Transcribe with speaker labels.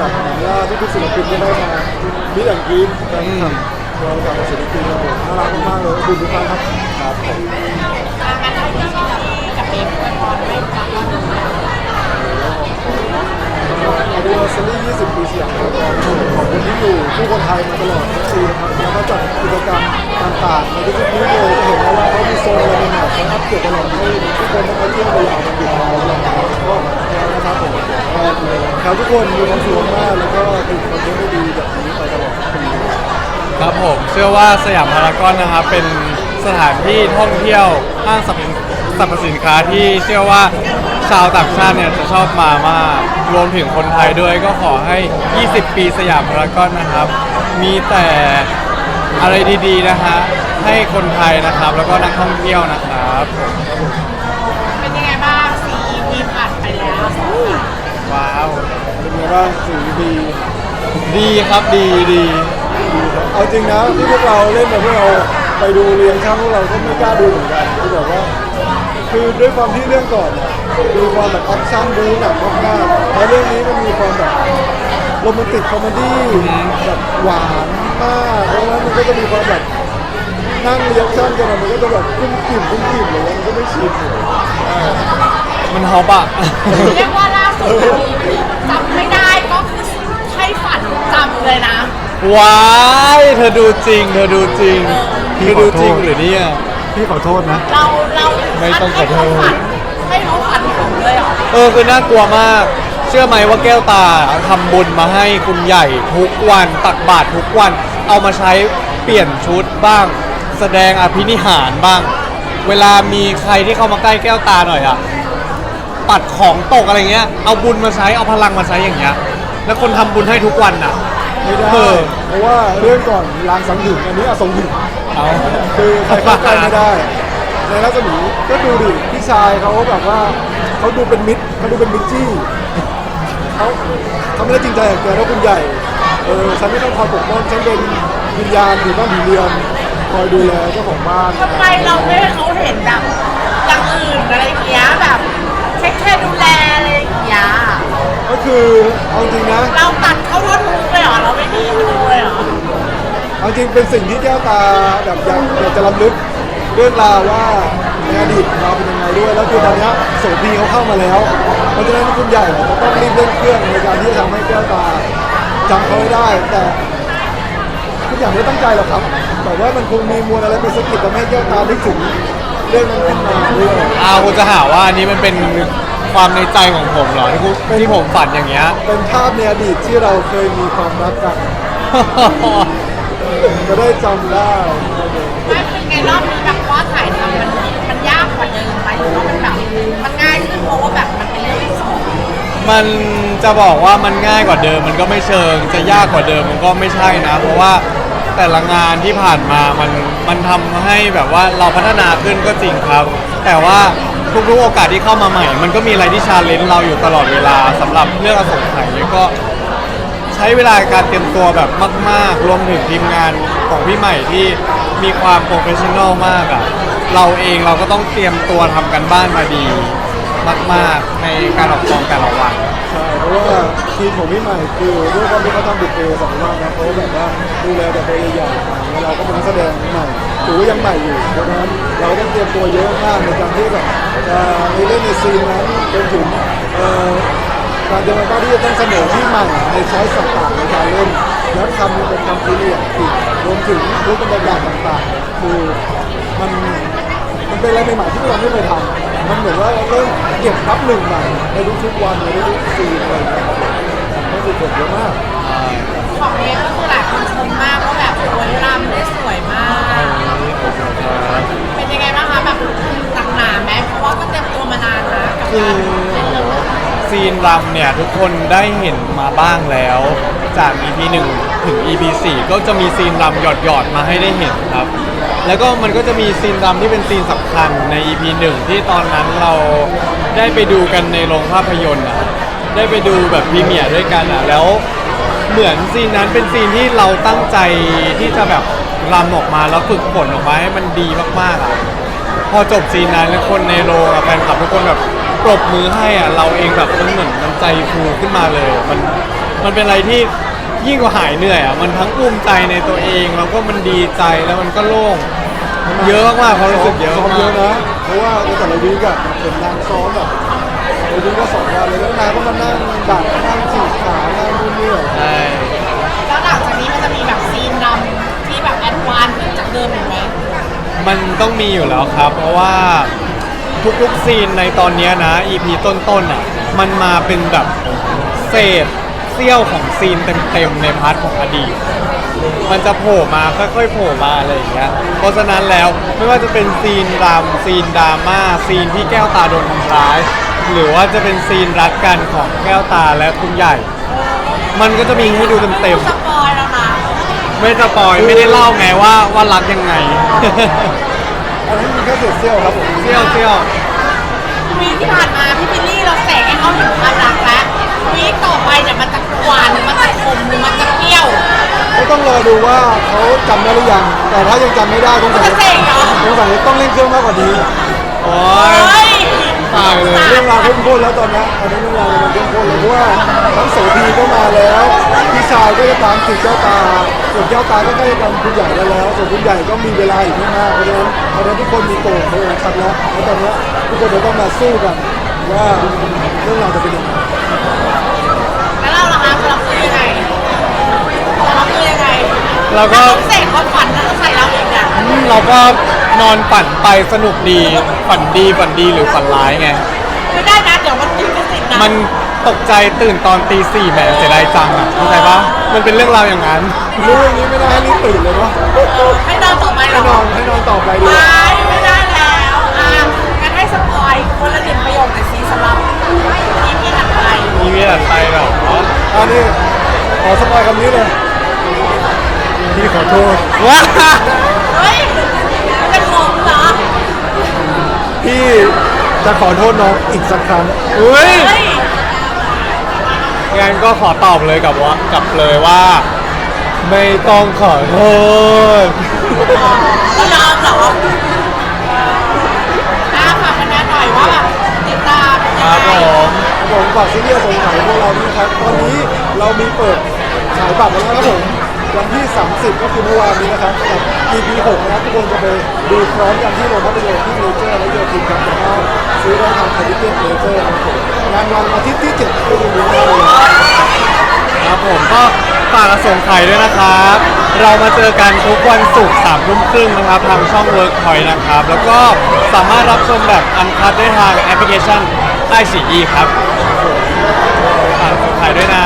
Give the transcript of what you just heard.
Speaker 1: กับเหมือนว่าทุกๆศิลปินที่ได้มามิดแอนกรีนแฟนคลับเรากับศิลปินเราน่ารักมากๆเลยขอบคุณทุกท่านครับครับผม
Speaker 2: งานที่กับกับเอฟอวยพรให้กับเราหนึ่งนะ
Speaker 1: อาดูซีรีส์20 ปีเสียงครับขอบคุณที่อยู่คู่คนไทยมาตลอดทั้งปีนะครับแล้วก็จัดกิจกรรมต่างๆในทุกๆนี้เลยจะเห็นได้ว่าเขามีโซนอะไรใหม่ๆเขาอัปเกรดตลอดให้ทุกคนได้มาเที่ยวไปยาวกันอยู่เราอย่างนี้ก็นะ ครับผมครับทุกคนมีความสุขมากแล้วก็เป็นคอนเทนต์ที่ดีแบบนี้ไปตลอดปี
Speaker 3: ครับผมเชื่อว่าสยามพารากอนนะครับเป็นสถานที่ท่องเที่ยวห้างสรรพสินสรรพสินค้าที่เชื่อว่าชาวต่างชาติเนี่ยจะชอบมามากรวมถึงคนไทยด้วยก็ขอให้ 20 ปีสยามพารากอนนะครับ มีแต่อะไรดีๆนะฮะให้คนไทยนะครับ แล้วก็นักท่องเที่ยวนะครับ
Speaker 2: เป็ บ้างสี
Speaker 1: ดี
Speaker 3: ดีครับดีดี
Speaker 1: เอาจริงนะที่พวกเราเล่นแบบพวกเราไปดูเรียนช่างพวกเราก็ไม่กล้าดูเหมือนกันคือแบบว่า คือด้วยความที่เรื่องก่อนเนี่ยมีความแบบแอคชั่นบู๊หนักมากๆแล้วเรื่องนี้มันมีความแบบโรแมนติกคอมเมดี้แบบหวานมากเพราะฉะนั้นมันก็จะมีความแบบนั่งเรียกชั่นกันมันก็จะแบบกุ้มกิ่มกุ้มกิ่มเลยมันก็ไม่ชินเลย
Speaker 3: มันฮอปอะ
Speaker 2: เรียกว่าล่าสุดจำไม่ เลยนะ
Speaker 3: ว้ายเธอดูจริง เธอดูจริงเธอดูจริงหรือเนี่ย
Speaker 1: พี่ขอโทษนะ
Speaker 2: เราเรา
Speaker 3: ไม่ต้องข
Speaker 2: ให้
Speaker 3: อโท
Speaker 2: เขา
Speaker 3: ษ
Speaker 2: ฝันให้เขาฝันถึงเลยเหรอ
Speaker 3: เออคือน่ากลัวมาก เชื่อไหมว่าแก้วตาทำบุญมาให้คุณใหญ่ทุกวันตักบาตรทุกวัน เอามาใช้เปลี่ยนชุดบ้าง แสดงอภินิหารบ้าง เวลามีใครที่เข้ามาใกล้แก้วตาหน่อยอะปัดของตกอะไรเงี้ยเอาบุญมาใช้เอาพลังมาใช้อย่างเงี้ยแล้วคนทำบุญให้ทุกวันอะะ
Speaker 1: ว่าเรื่องก่อนลางสังหึงอันนี้อสงหึง
Speaker 3: เอา
Speaker 1: คือใครเข้าใกล้ไม่ได้ ในรัศมีก็ดูดิพี่ชายเขาแบบว่าเขาดูเป็นมิตรเขาดูเป็นมิตรจี้เขาเขาไม่ได้จริงใจกับแกแล้วคุณใหญ่เออฉันไม่ต้องคอยปกป้องฉันเป็นวิญญาณอยู่บ้านผีเรือนคอยดูแลเจ้าของบ้าน
Speaker 2: ทำไมเราไม่ให้เขาเห็นแบบอย่างอื่นอะไรอย่างเงี้ยแบบแค่แค่ดูแลอะไรอย่างเงี้ย
Speaker 1: ก็คือเอาจริงนะ
Speaker 2: เราตัดเขาท่อนฮุกเลยเหรอเราไม่มี
Speaker 1: จริงเป็นสิ่งที่แก้วตาแบบอยากอยากจะรำลึกเรื่องราวว่าในอดีตเราเป็นยังไงด้วย แล้วคือตอนเนี้ยโสพีเขาเข้ามาแล้ว เพราะฉะนั้นคุณใหญ่จะต้องรีบเร่งเครื่องในการที่จะทำให้แก้วตาจำเขาให้ได้ แต่ทุกอย่างไม่ตั้งใจหรอกครับแต่ว่ามันคงมีมวลอะไรเป็นสะกิดทำให้แก้วตานึกถึงเรื่องนั้นขึ้นมาด้วย
Speaker 3: อาคุณจะหาว่าอันนี้มันเป็นความในใจของผมเหรอที่กูที่ผมฝันอย่างเงี้ย
Speaker 1: เป็นภาพในอดีตที่เราเคยมีความรักกัน จะได้จำได้
Speaker 2: ไม่เป็นไงรอบนี้แบบว่าถ่ายทำมันมันยากกว่าเดิมไหมหรือว่ามันแบบมันง่ายขึ้นเพราะว่าแบบมันเป็นเรื่องที่สอง
Speaker 3: มันจะบอกว่ามันง่ายกว่าเดิม มันก็ไม่เชิง จะยากกว่าเดิมมันก็ไม่ใช่นะ เพราะว่าแต่ละงานที่ผ่านมามันมันทำให้แบบว่าเราพัฒนาขึ้นก็จริงครับ แต่ว่าทุกๆโอกาสที่เข้ามาใหม่ มันก็มีอะไรที่ชาเลนจ์เราอยู่ตลอดเวลาสำหรับเรื่องอสงไขยก็ ช้เวลาการเตรียมตัวแบบมาก ๆ รวมถึงทีมงานของพี่ใหม่ที่มีความโปรเฟชชั่นอลมากอะ่ะเราเองเราก็ต้องเตรียมตัวทำกันบ้านมาดี มาก ๆ ในการออกกองแต่ละวัน
Speaker 1: ใช่เพราะว่าทีมของพี่ใหม่คือด้วยความที่เขาทำบุกเบสองรอบนะเขาแบบว่าดูแลแต่ตัวใหญ่ๆแล้วเราก็เป็นนักแสดงใหม่ถือว่ายังใหม่อยู่เพราะฉะนั้นเราต้องเตรียมตัวเยอะมากในการที่แบบจะในเล่นในซีนนั้นจนถึงเอ่อ การเดินหน้าที่จะต้องเสนอที่ใหม่ในช้อยต่างๆในการเล่นแล้วคำเป็นคำพีเรียดอีกรวมถึงรูปบรรยากาศต่างๆ คือมันมันเป็นอะไรใหม่ๆที่เราไม่เคยทำมันเหมือนว่าเราเริ่มเก็บนับหนึ่งใหม่ในทุกๆวันในทุกๆซีนอะไรอย่างเงี้ยมันคือผลเยอะมาก
Speaker 2: ของเอฟก็คือหลายคนชมมากว่าแบบโอ้ยรำ
Speaker 3: ซีนรำเนี่ย ทุกคนได้เห็นมาบ้างแล้ว จาก EP 1 ถึง EP 4 ก็จะมีซีนรำหยอดๆ มาให้ได้เห็นครับ แล้วก็มันก็จะมีซีนรำที่เป็นซีนสำคัญใน EP 1 ที่ตอนนั้นเราได้ไปดูกันในโรงภาพยนตร์อะได้ไปดูแบบพรีเมียร์ด้วยกันอะแล้วเหมือนซีนนั้นเป็นซีนที่เราตั้งใจที่จะแบบรำออกมาแล้วฝึกฝนออกมาให้มันดีมากๆอะพอจบซีนนั้นแล้วคนในโรงอะแฟนคลับทุกคนแบบ ปรบมือให้อะเราเองแบบมันเหมือนมันใจฟูขึ้นมาเลย มันมันเป็นอะไรที่ยิ่งกว่าหายเหนื่อยอะมันทั้งภูมิใจในตัวเองแล้วก็มันดีใจแล้วมันก็โล่งเยอะมากความรู้สึกเยอะ
Speaker 1: ซ้อม
Speaker 3: มา
Speaker 1: เยอะ
Speaker 3: ก
Speaker 1: นะ เพราะว่าในแต่ละวีกอะเป็นนางซ้อมแบบในวีกก็สองวันเลยแล้วนางก็มานั่งดักนั่งฉีกขานั่งนู่นนี่อะ
Speaker 3: ใช่
Speaker 2: แล้วหลังจากนี้มันจะมีแบบซีนดำที่แบบแอดวานซ์ขึ้นจากเดิมอีกไหม
Speaker 3: มันต้องมีอยู่แล้วครับ เพราะว่า ทุกๆซีนในตอนเนี้ยนะ EP ต้นๆอะมันมาเป็นแบบเศษเสี้ยวของซีนเต็มๆในพาร์ทของอดีต มันจะโผล่มาค่อยๆโผล่มาอะไรอย่างเงี้ย เพราะฉะนั้นแล้วไม่ว่าจะเป็นซีนรำซีนดราม่าซีนที่แก้วตาโดนทำร้าย หรือว่าจะเป็นซีนรักกันของแก้วตาและคุณใหญ่ มันก็จะมีให้ดูเต็ม
Speaker 2: สปอยแล้วนะ
Speaker 3: ๆไม่สปอยไม่ได้เล่าไงว่าว่ารักยังไง
Speaker 1: อันนั้นมีแค่เศษเสี้ยวครับผม
Speaker 3: เซี่ยวเซี่ยว
Speaker 2: วีคที่ผ่านมาพี่บิลลี่เราแสกให้เขาถึงความรักแล้ววีคต่อไปเนี่ยมันจะหวานหรือมันจะขมหรือมันจะเปรี้ยว
Speaker 1: ก็ต้องรอดูว่าเขาจำได้หรือยังแต่ถ้ายังจำไม่ได้ต้อง
Speaker 2: มันจะเสกเหรอ
Speaker 1: สงสัยต้องเล่นเครื่องมากกว่านี้
Speaker 3: โอ้
Speaker 2: เฮ้
Speaker 3: ย
Speaker 2: ย
Speaker 3: ตายเลย
Speaker 1: เรื่องราวเข้มข้นแล้วตอนนี้ตอนนี้เรื่องราวมันเข้มข้นเลยเพราะว่าทั้งโสพีก็มาแล้วพี่ชายก็จะตามติดเจ้าตาส่วนเจ้าตาก็ใกล้จะตามคุณใหญ่ได้แล้วส่วนคุณใหญ่ก็มีเวลาอีกไม่มากเพราะฉะนั้นตอนนี้ทุกคนมีโกรธเลยชัดแล้วแล้วตอนนี้ทุกคนจะต้องมาสู้กันว่าเรื่องราวจะเป็นยังไง
Speaker 2: แล้วเราล่ะคะเราคือยังไงเราคือยังไง
Speaker 3: เราก็
Speaker 2: ถ้าเสกความฝันแล้วใส่เราอีกอะ
Speaker 3: อืมเราก็ นอนฝันไปสนุกดี ฝันดีฝันดีหรือฝันร้ายไง
Speaker 2: ไม่ได้นะเดี๋ยวมันกินกระสิกนะ
Speaker 3: มันตกใจตื่นตอนตีสี่แหมเสียดายจังอะเข้าใจปะมันเป็นเรื่องราวอย่างนั้น
Speaker 1: รู้อย่างนี้ไม่ได้ให้รีบตื่นเลยเนาะ
Speaker 2: ให้นอนต่อไปเหร
Speaker 1: ให้
Speaker 2: อน
Speaker 1: อนให้นอนต่อไปดีก
Speaker 2: ไม่
Speaker 1: ว่า
Speaker 2: ไม่ได้แล้วอะงั้นให้สปอยคนละหนึ่งประโยคหน่อยสิสำหรับที่พี่ถัดไป
Speaker 3: มีเวลาไปแบบอ๋อ
Speaker 1: อันนี้ขอสปอยคำนี้เลยพี่ขอโทษ
Speaker 3: ว้า
Speaker 2: เฮ้ยมันจะขมเหรอ
Speaker 1: พี่ จะขอโทษน้องอีกสักครั้ง
Speaker 3: อุ้ย
Speaker 2: เฮ้ย
Speaker 3: งั้นก็ขอตอบเลยกับว่ากับเลยว่า ไม่ต้องขอโทษ
Speaker 2: เรายอมเหรออะฝากกันหน่อยว่าแบบติดตามเป็น
Speaker 3: ค
Speaker 2: ยัง
Speaker 3: รับ
Speaker 2: ไง
Speaker 3: ผม
Speaker 1: ผมฝากซีรีส์สงสัยพวกเรานี่นะครับ ตอนนี้เรามีเปิดขายบัตรแล้วนะครับผม วันที่ 30 ก็คือเมื่อวานนี้นะครับกับ EP 6นะครับทุกคนจะไปดูพร้อมกันที่โรงภาพยนตร์ที่เมเจอร์และโยธินครับแล้วก็ซื้อได้ทางคาริเบียนเมเจอร์นะครับผมงานวันอาทิตย์ที่7ก็ยังมีได้เลย
Speaker 3: ครับผมก็ฝากกระส่งไข่ด้วยนะครับ เรามาเจอกันทุกวันศุกร์สามทุ่มครึ่งนะครับ ทางช่อง Workpoint นะครับ แล้วก็สามารถรับชมแบบอันคัดได้ทางแอปพลิเคชันไอซีครับฝากกระส่งไข่ด้วยนะ